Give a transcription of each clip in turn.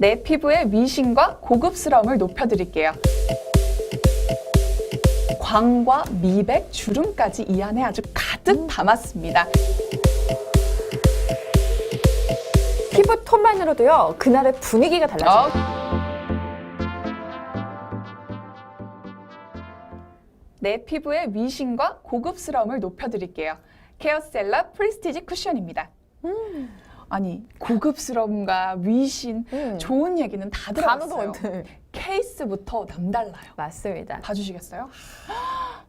내 피부의 미신과 고급스러움을 높여드릴게요. 광과 미백, 주름까지 이 안에 아주 가득 담았습니다. 피부 톤만으로도요 그날의 분위기가 달라져요. 어. 내 피부의 미신과 고급스러움을 높여드릴게요. 케어셀라 프리스티지 쿠션입니다. 아니 고급스러움과 위신 음. 좋은 얘기는 다 단어도 들어봤어요. 없는. 케이스부터 남달라요. 맞습니다. 봐주시겠어요?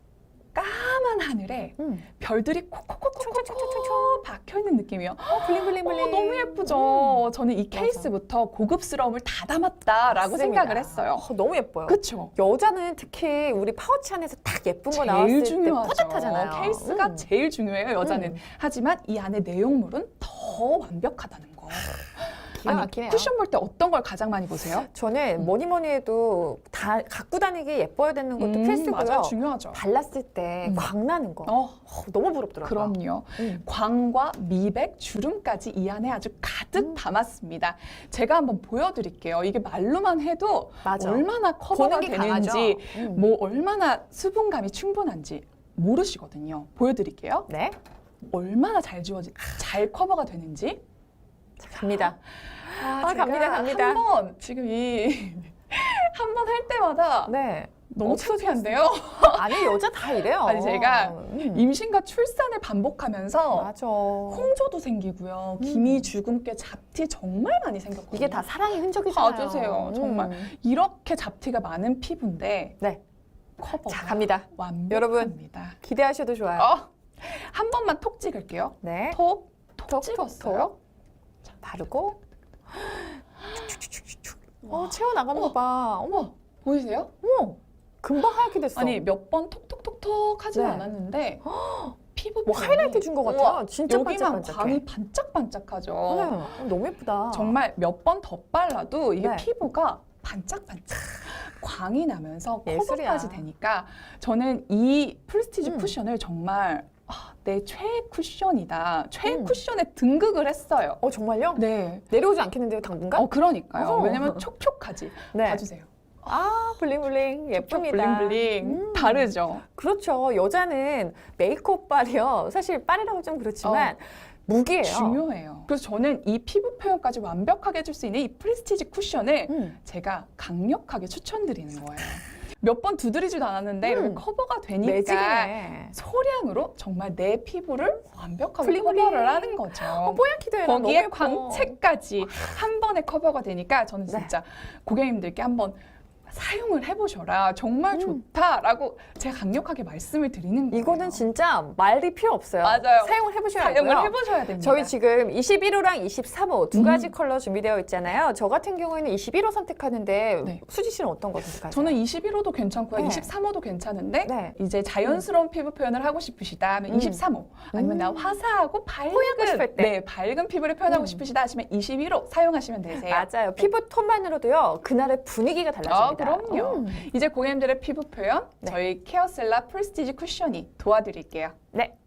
까만 하늘에 음. 별들이 콕콕콕콕콕 박혀 있는 느낌이요. 어, 블링블링블링. 어, 너무 예쁘죠. 저는 이 케이스부터 고급스러움을 다 담았다라고 맞습니다. 생각을 했어요. 어, 너무 예뻐요. 그렇죠. 여자는 특히 우리 파우치 안에서 딱 예쁜 거 나왔을. 때 뿌듯하잖아요. 케이스가 음. 제일 중요해요, 여자는. 음. 하지만 이 안에 내용물은 더 완벽하다는 거. 기가 아니, 막히네요. 쿠션 볼 때 어떤 걸 가장 많이 보세요? 저는 음. 뭐니 뭐니 해도 다 갖고 다니기 예뻐야 되는 것도 음, 필수고요. 맞아요, 중요하죠. 발랐을 때 음. 광 나는 거. 어, 어, 너무 부럽더라고요. 그럼요. 음. 광과 미백, 주름까지 이 안에 아주 가득 음. 담았습니다. 제가 한번 보여드릴게요. 이게 말로만 해도 맞아. 얼마나 커버가. 되는지, 음. 뭐 얼마나 수분감이 충분한지 모르시거든요. 보여드릴게요. 네, 얼마나 잘 지워지, 잘 커버가 되는지. 자, 갑니다. 아, 아, 갑니다, 갑니다. 한번 지금 이 한 번 할 때마다 네. 너무 창피한데요. 아니 여자 다 이래요. 아니, 제가 음. 임신과 출산을 반복하면서 맞아. 홍조도 생기고요. 음. 기미, 주근깨, 잡티 정말 많이 생겼거든요. 이게 다 사랑의 흔적이잖아요. 봐주세요, 정말. 음. 이렇게 잡티가 많은 피부인데 네. 커버가 자 갑니다. 완벽합니다. 여러분. 기대하셔도 좋아요. 어, 한 번만 톡 찍을게요. 네. 톡, 톡, 톡, 찍었어요. 바르고. 어 와. 채워 나가는 거 봐. 어머, 보이세요? 어머. 금방 하얗게 됐어. 아니 몇 번 톡톡톡톡 하진 네. 않았는데 피부 뭐 하이라이트 준 것. 우와, 진짜 여기만. 광이 반짝반짝하죠. 네. 어, 너무 예쁘다. 정말 몇 번 더 빨라도 이게 네. 피부가 반짝반짝 광이 나면서 예술이야. 커버까지 되니까 저는 이 프리스티지 음. 쿠션을 정말 아, 내 최애 쿠션이다. 최애 음. 쿠션에 등극을 했어요. 어 정말요? 네. 내려오지 않겠는데요 당분간? 어 그러니까요. 어허. 왜냐면 촉촉하지. 네. 봐주세요. 아 블링블링 예쁩니다. 블링블링 음. 다르죠. 그렇죠. 여자는 메이크업 빨이요. 사실 빨이라고 좀 그렇지만 무기예요. 어. 중요해요. 그래서 저는 이 피부 표현까지 완벽하게 해줄 수 있는 이 프리스티지 쿠션을 음. 제가 강력하게 추천드리는 거예요. 몇 번 두드리지도 않았는데 음. 커버가 되니까 매직이네. 소량으로 정말 내 피부를 완벽하게 블링블링. 커버를 하는 거죠. 어, 뽀얗기도 해요. 거기에. 광채까지 한 번에 커버가 되니까 저는 네. 진짜 고객님들께 한번 사용을 해보셔라. 정말 음. 좋다라고 제가 강력하게 말씀을 드리는 거예요. 이거는 진짜 말이 필요 없어요. 맞아요. 사용을 해보셔야 사용을 하고요. 해보셔야 됩니다. 저희 지금 21호랑 23호 두 음. 가지 컬러 준비되어 있잖아요. 저 같은 경우에는 21호 선택하는데 네. 수지 씨는 어떤 거 선택하세요? 저는 21호도 괜찮고요. 네. 23호도 괜찮은데 네. 이제 자연스러운 피부 표현을 하고 싶으시다 하면 음. 23호 아니면 나 음. 화사하고 밝은 뽀얗고 싶을 때. 네, 밝은 피부를 표현하고 음. 싶으시다 하시면 21호 사용하시면 되세요. 맞아요. 피부 톤만으로도요. 그날의 분위기가 달라집니다. 아, 그럼요. 음. 이제 고객님들의 피부 표현 네. 저희 케어셀라 프리스티지 쿠션이 도와드릴게요. 네.